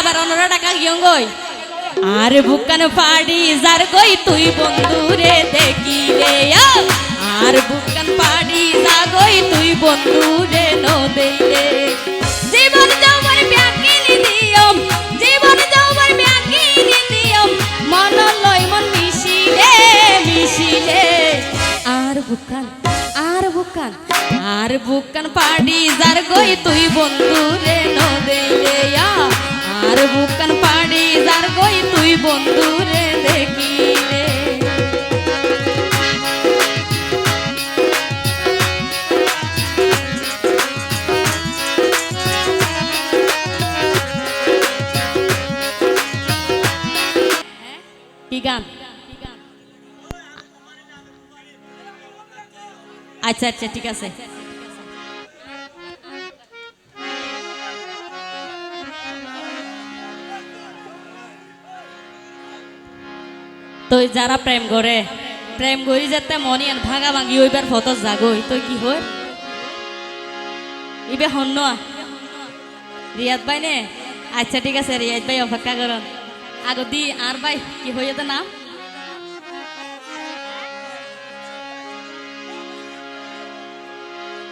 আবার অনরা টাকা গিয়ং গই। আর বুকান পাড়ি যার গই, তুই বন্ধুরে দেখি রে। আর বুকান পাড়ি যা গই, তুই বন্ধুরে নদে জীবন জীবন মন লই মন মিশিলে মিশিলে। আর বুকান আর বুকান আর বুকান পাড়ি যার গই, তুই বন্ধুরে নদে আচ্ছা আচ্ছা ঠিক আছে। তো যারা প্রেম করে, প্রেম করি যাতে মনি আন ভাঙা ভাঙি ওইবার ফটো জাগই। তো কি হয়? ইবে হন্য রিয়াদ ভাই নে? আচ্ছা ঠিক আছে, রিয়াদ ভাই অপেক্ষা করুন। আগো দি আর ভাই, কি হয়ে তো নাম?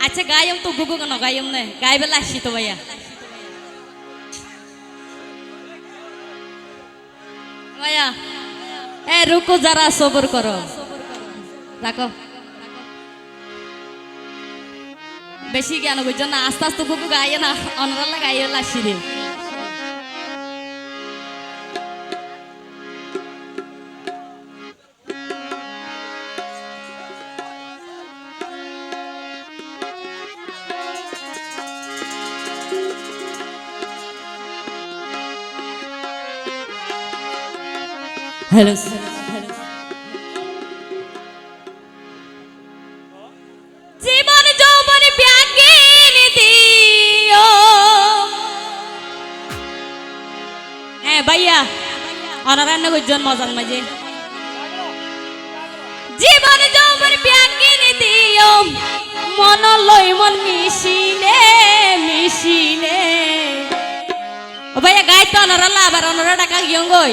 আচ্ছা গায়ম তো গুগু কেন গায়ম নে গাইবেলা আসছি তো ভাইয়া ভাইয়া এ রুকো যারা সবর করো রাখো বেশি জ্ঞান বুঝছ না আস্তে আস্তে গুগু গাইয়ে না অনরাল্লা গাইয়ে আসছি রে হ্যালো জীবন যৌবন ব্যাগিনী দিও হ্যাঁ ভাইয়া অনারান্য গুজন মজান মাঝে জীবন যৌবন ব্যাগিনী দিও মন লই মন মিশিলে মিশিলে। ভাইয়া, গাইতো অনারাল্লা আবার অনারা টাকা গিয়ং গই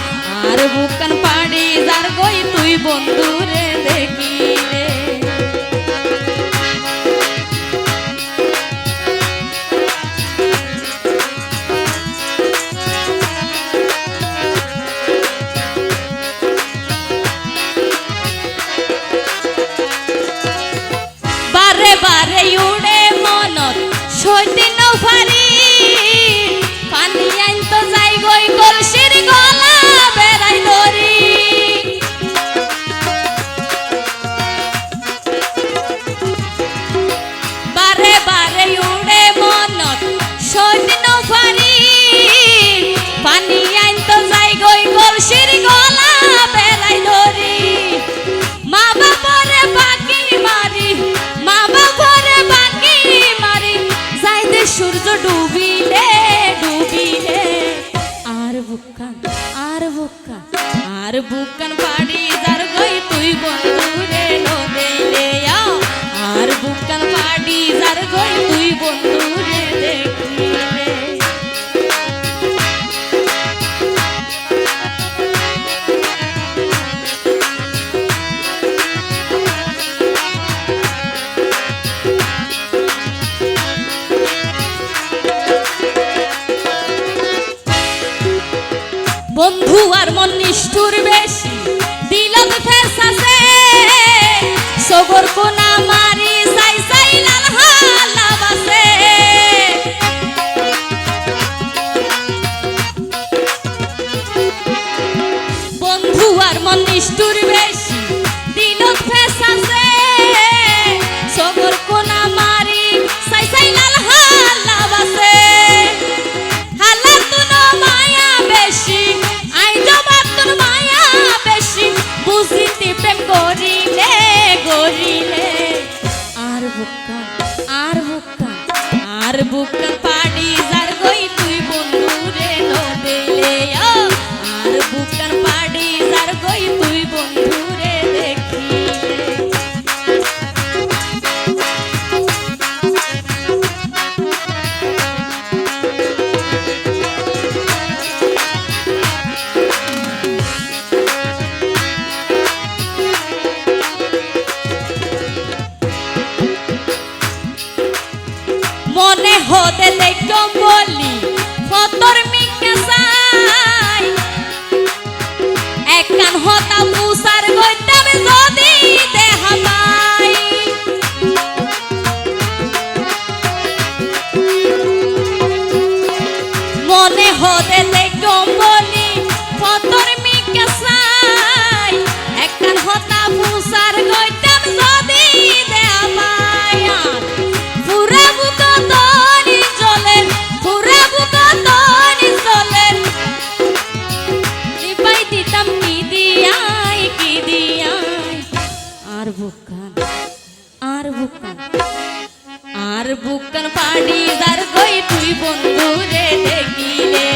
বুকান বন্ধু আর মন নিষ্ঠুর বেশি। দিলত ফেসাসে সবর কোনা बुक्का आर बुक्का आर बुक्का पाडी जा Hijo de Tecombolí, fotor mi casa. মোর বুকান পাড়ি দার কই তুই বন্ধু রে দেখিলে?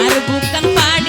আর বুকান পাড়ি